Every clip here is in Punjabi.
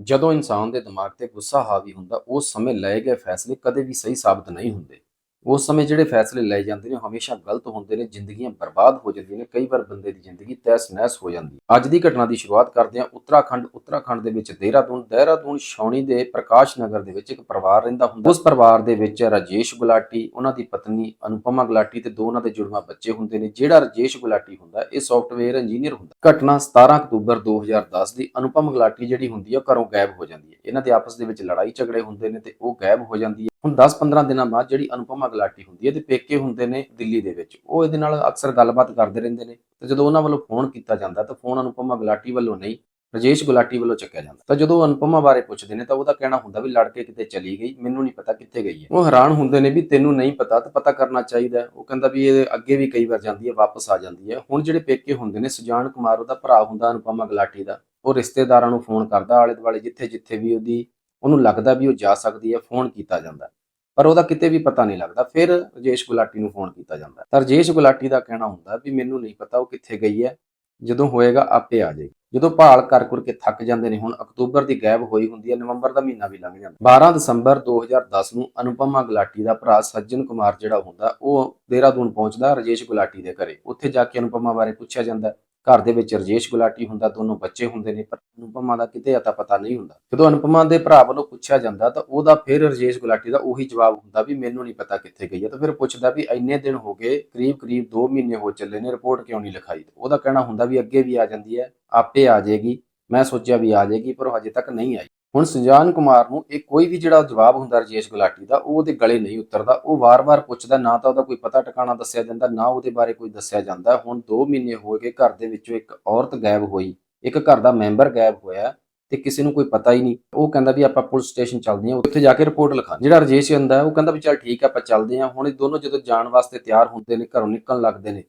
ਜਦੋਂ ਇਨਸਾਨ ਦੇ ਦਿਮਾਗ ਤੇ ਗੁੱਸਾ ਹਾਵੀ ਹੁੰਦਾ, ਉਸ ਸਮੇਂ ਲਏ ਗਏ ਫੈਸਲੇ ਕਦੇ ਵੀ ਸਹੀ ਸਾਬਤ ਨਹੀਂ ਹੁੰਦੇ। ਉਸ ਸਮੇਂ ਜਿਹੜੇ ਫੈਸਲੇ ਲਏ ਜਾਂਦੇ ਨੇ, ਉਹ ਹਮੇਸ਼ਾ ਗਲਤ ਹੁੰਦੇ ਨੇ, ਜ਼ਿੰਦਗੀਆਂ ਬਰਬਾਦ ਹੋ ਜਾਂਦੀਆਂ ਨੇ, ਕਈ ਵਾਰ ਬੰਦੇ ਦੀ ਜ਼ਿੰਦਗੀ ਤਹਿਸ ਨਹਿਸ ਹੋ ਜਾਂਦੀ ਹੈ। ਅੱਜ ਦੀ ਘਟਨਾ ਦੀ ਸ਼ੁਰੂਆਤ ਕਰਦੇ ਹਾਂ, ਉੱਤਰਾਖੰਡ ਉੱਤਰਾਖੰਡ ਦੇ ਵਿੱਚ ਦੇਹਰਾਦੂਨ ਦੇਹਰਾਦੂਨ ਛਾਉਣੀ ਦੇ ਪ੍ਰਕਾਸ਼ ਨਗਰ ਦੇ ਵਿੱਚ ਇੱਕ ਪਰਿਵਾਰ ਰਹਿੰਦਾ ਹੁੰਦਾ। ਉਸ ਪਰਿਵਾਰ ਦੇ ਵਿੱਚ ਰਾਜੇਸ਼ ਗੁਲਾਟੀ, ਉਹਨਾਂ ਦੀ ਪਤਨੀ ਅਨੁਪਮਾ ਗੁਲਾਟੀ ਤੇ ਦੋ ਉਹਨਾਂ ਦੇ ਜੁੜਵਾ ਬੱਚੇ ਹੁੰਦੇ ਨੇ। ਜਿਹੜਾ ਰਾਜੇਸ਼ ਗੁਲਾਟੀ ਹੁੰਦਾ, ਇਹ ਸੌਫਟਵੇਅਰ ਇੰਜੀਨੀਅਰ ਹੁੰਦਾ। ਘਟਨਾ 17 ਅਕਤੂਬਰ 2010 ਦੀ, ਅਨੁਪਮ ਗੁਲਾਟੀ ਜਿਹੜੀ ਹੁੰਦੀ ਹੈ, ਉਹ ਘਰੋਂ ਗਾਇਬ ਹੋ ਜਾਂਦੀ ਹੈ। ਇਹਨਾਂ ਦੇ ਆਪਸ ਦੇ ਵਿੱਚ ਲੜਾਈ ਝਗੜੇ ਹੁੰਦੇ ਨੇ ਤੇ ਉਹ ਗਾਇਬ ਹੋ ਜਾਂਦੀ ਹੈ। ਹੁਣ 10-15 ਦਿਨਾਂ ਬਾਅਦ ਜਿਹੜੀ ਅਨੁਪਮਾ ਗੁਲਾਟੀ ਹੁੰਦੀ ਹੈ ਤੇ ਪੇਕੇ ਹੁੰਦੇ ਨੇ ਦਿੱਲੀ ਦੇ ਵਿੱਚ। ਉਹ ਇਹਦੇ ਨਾਲ ਅਕਸਰ ਗੱਲਬਾਤ ਕਰਦੇ ਰਹਿੰਦੇ ਨੇ। ਤੇ ਜਦੋਂ ਉਹਨਾਂ ਵੱਲੋਂ ਫੋਨ ਕੀਤਾ ਜਾਂਦਾ, ਤਾਂ ਫੋਨ ਅਨੁਪਮਾ ਗੁਲਾਟੀ ਵੱਲੋਂ ਨਹੀਂ, ਰਜੇਸ਼ ਗੁਲਾਟੀ ਵੱਲੋਂ ਚੱਕਿਆ ਜਾਂਦਾ। ਤਾਂ ਜਦੋਂ ਅਨੁਪਮਾ ਬਾਰੇ ਪੁੱਛਦੇ ਨੇ, ਤਾਂ ਉਹਦਾ ਕਹਿਣਾ ਹੁੰਦਾ ਵੀ ਲੜ ਕੇ ਕਿਤੇ ਚਲੀ ਗਈ, ਮੈਨੂੰ ਨਹੀਂ ਪਤਾ ਕਿੱਥੇ ਗਈ ਹੈ। ਉਹ ਹੈਰਾਨ ਹੁੰਦੇ ਨੇ ਵੀ ਤੈਨੂੰ ਨਹੀਂ ਪਤਾ ਤਾਂ ਪਤਾ ਕਰਨਾ ਚਾਹੀਦਾ ਉਹ ਕਹਿੰਦਾ ਵੀ ਇਹ ਅੱਗੇ ਵੀ ਕਈ ਵਾਰ ਜਾਂਦੀ ਹੈ, ਵਾਪਸ ਆ ਜਾਂਦੀ ਹੈ। ਹੁਣ ਜਿਹੜੇ ਪੇਕੇ ਹੁੰਦੇ ਨੇ, ਸੁਜਾਨ ਕੁਮਾਰ, ਉਹਦਾ ਭਰਾ ਹੁੰਦਾ ਅਨੁਪਮਾ ਗੁਲਾਟੀ ਦਾ। ਉਹ ਰਿਸ਼ਤੇਦਾਰਾਂ ਨੂੰ ਫੋਨ ਕਰਦਾ ਆਲੇ ਦੁਆਲੇ ਜਿੱਥੇ ਜਿੱਥੇ ਵੀ ਉਹਦੀ ਉਹਨੂੰ ਲੱਗਦਾ ਵੀ ਉਹ ਜਾ ਸਕਦੀ ਹੈ, ਫੋਨ ਕੀਤਾ ਜਾਂਦਾ ਪਰ ਉਹਦਾ ਕਿਤੇ ਵੀ ਪਤਾ ਨਹੀਂ ਲੱਗਦਾ, ਫਿਰ ਰਜੇਸ਼ ਗੁਲਾਟੀ ਨੂੰ ਫੋਨ ਕੀਤਾ ਜਾਂਦਾ ਤਾਂ ਰਜੇਸ਼ ਗੁਲਾਟੀ ਦਾ ਕਹਿਣਾ ਹੁੰਦਾ ਵੀ ਮੈਨੂੰ ਨਹੀਂ ਪਤਾ ਉਹ ਕਿੱਥੇ ਗਈ ਹੈ, ਜਦੋਂ ਹੋਏਗਾ ਆਪੇ ਆ ਜਾਏਗੀ। ਜਦੋਂ ਭਾਲ ਕਰ ਕਰ ਕੇ ਥੱਕ ਜਾਂਦੇ ਨੇ, ਹੁਣ ਅਕਤੂਬਰ ਦੀ ਗਾਇਬ ਹੋਈ ਹੁੰਦੀ ਹੈ, ਨਵੰਬਰ ਦਾ ਮਹੀਨਾ ਵੀ ਲੰਘ ਜਾਂਦਾ 12 ਦਸੰਬਰ 2010 ਨੂੰ ਅਨੁਪਮਾ ਗੁਲਾਟੀ ਦਾ ਭਰਾ ਸੱਜਣ ਕੁਮਾਰ ਜਿਹੜਾ ਹੁੰਦਾ, ਉਹ ਦੇਹਰਾਦੂਨ ਪਹੁੰਚਦਾ ਰਜੇਸ਼ ਗੁਲਾਟੀ ਦੇ ਘਰੇ। ਉੱਥੇ ਜਾ ਕੇ ਅਨੁਪਮਾ ਬਾਰੇ ਪੁੱਛਿਆ ਜਾਂਦਾ ਘਰ ਦੇ ਵਿੱਚ ਰਜੇਸ਼ ਗੁਲਾਟੀ ਹੁੰਦਾ ਦੋਨੋਂ ਬੱਚੇ ਹੁੰਦੇ ਨੇ, ਪਰ ਅਨੁਪਮਾ ਦਾ ਕਿਤੇ ਅਤਾ ਪਤਾ ਨਹੀਂ ਹੁੰਦਾ। ਜਦੋਂ ਅਨੁਪਮਾ ਦੇ ਭਰਾ ਵੱਲੋਂ ਪੁੱਛਿਆ ਜਾਂਦਾ ਤਾਂ ਉਹਦਾ ਫਿਰ ਰਜੇਸ਼ ਗੁਲਾਟੀ ਦਾ ਉਹੀ ਜਵਾਬ ਹੁੰਦਾ ਵੀ ਮੈਨੂੰ ਨਹੀਂ ਪਤਾ ਕਿੱਥੇ ਗਈ ਹੈ। ਤਾਂ ਫਿਰ ਪੁੱਛਦਾ ਵੀ ਇੰਨੇ ਦਿਨ ਹੋ ਗਏ, ਕਰੀਬ ਕਰੀਬ 2 ਮਹੀਨੇ ਹੋ ਚੱਲੇ ਨੇ, ਰਿਪੋਰਟ ਕਿਉਂ ਨਹੀਂ ਲਿਖਾਈ? ਉਹਦਾ ਕਹਿਣਾ ਹੁੰਦਾ ਵੀ ਅੱਗੇ ਵੀ ਆ ਜਾਂਦੀ ਹੈ, ਆਪੇ ਆ ਜਾਏਗੀ। ਮੈਂ ਸੋਚਿਆ ਵੀ ਆ ਜਾਏਗੀ, ਪਰ ਉਹ ਹਜੇ ਤੱਕ ਨਹੀਂ ਆਈ। ਹੁਣ ਸੁਜਾਨ ਕੁਮਾਰ ਨੂੰ ਇਹ ਕੋਈ ਵੀ ਜਿਹੜਾ ਜਵਾਬ ਹੁੰਦਾ ਰਜੇਸ਼ ਗੁਲਾਟੀ ਦਾ, ਉਹ ਉਹਦੇ ਗਲੇ ਨਹੀਂ ਉਤਰਦਾ, ਉਹ ਵਾਰ-ਵਾਰ ਪੁੱਛਦਾ, ਨਾ ਤਾਂ ਉਹਦਾ ਕੋਈ ਪਤਾ ਟਿਕਾਣਾ ਦੱਸਿਆ ਜਾਂਦਾ, ਨਾ ਉਹਦੇ ਬਾਰੇ ਕੋਈ ਦੱਸਿਆ ਜਾਂਦਾ। ਹੁਣ 2 ਮਹੀਨੇ ਹੋ ਗਏ, ਘਰ ਦੇ ਵਿੱਚੋਂ ਇੱਕ ਔਰਤ ਗਾਇਬ ਹੋਈ, ਇੱਕ ਘਰ ਦਾ ਮੈਂਬਰ ਗਾਇਬ ਹੋਇਆ ਤੇ ਕਿਸੇ ਨੂੰ ਕੋਈ ਪਤਾ ਹੀ ਨਹੀਂ। ਉਹ ਕਹਿੰਦਾ ਵੀ ਆਪਾਂ ਪੁਲਿਸ ਸਟੇਸ਼ਨ ਚੱਲਦੇ ਹਾਂ, ਉੱਥੇ ਜਾ ਕੇ ਰਿਪੋਰਟ ਲਿਖਾ ਜਿਹੜਾ ਰਜੇਸ਼ ਹੁੰਦਾ ਉਹ ਕਹਿੰਦਾ ਵੀ ਚੱਲ ਠੀਕ ਆ, ਆਪਾਂ ਚੱਲਦੇ ਹਾਂ। ਹੁਣ ਇਹ ਦੋਨੋਂ ਜਦੋਂ ਜਾਣ ਵਾਸਤੇ ਤਿਆਰ ਹੁੰਦੇ ਨੇ, ਘਰੋਂ ਨਿਕਲਣ ਲੱਗਦੇ ਨੇ